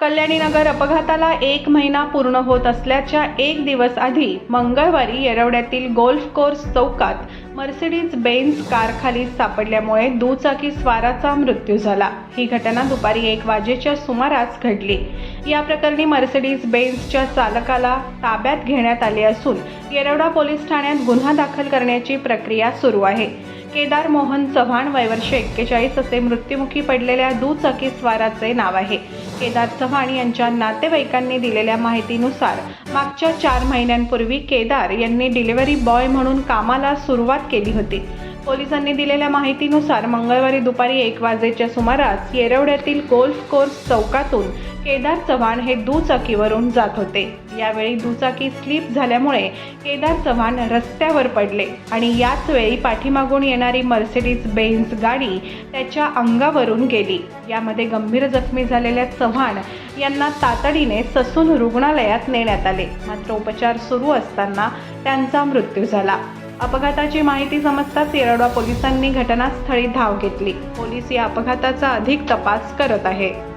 कल्याणीनगर अपघाताला एक महिना पूर्ण होत असल्याच्या एक दिवस आधी मंगळवारी येरवड्यातील गोल्फ कोर्स चौकात मर्सिडीज बेन्झ कार खाली सापडल्यामुळे दुचाकी स्वाराचा मृत्यू झाला. ही घटना दुपारी एक वाजेच्या सुमारास घडली. या प्रकरणी मर्सिडीज बेन्सच्या चालकाला ताब्यात घेण्यात आले असून येरवडा पोलीस ठाण्यात गुन्हा दाखल करण्याची प्रक्रिया सुरू आहे. केदार मोहन चव्हाण वयवर्षे एक्केचाळीस असे मृत्युमुखी पडलेल्या दुचाकी स्वाराचे नाव आहे. केदार चव्हाण यांच्या नातेवाईकांनी दिलेल्या माहितीनुसार मागच्या चार महिन्यांपूर्वी केदार यांनी डिलिव्हरी बॉय म्हणून कामाला सुरुवात केली होती. पोलिसांनी दिलेल्या माहितीनुसार मंगळवारी दुपारी एक वाजेच्या सुमारास येरवड्यातील गोल्फ कोर्स चौकातून केदार चव्हाण हे दुचाकीवरून जात होते. यावेळी दुचाकी स्लिप झाल्यामुळे केदार चव्हाण रस्त्यावर पडले आणि याच वेळी पाठीमागून येणारी मर्सिडीज बेन्स गाडी त्याच्या अंगावरून गेली. यामध्ये गंभीर जखमी झालेल्या चव्हाण यांना तातडीने ससून रुग्णालयात नेण्यात आले. मात्र उपचार सुरू असताना त्यांचा मृत्यू झाला. अपघाताची माहिती समजताच येरवडा पोलिसांनी घटनास्थळी धाव घेतली. पोलीस या अपघाताचा अधिक तपास करत आहे.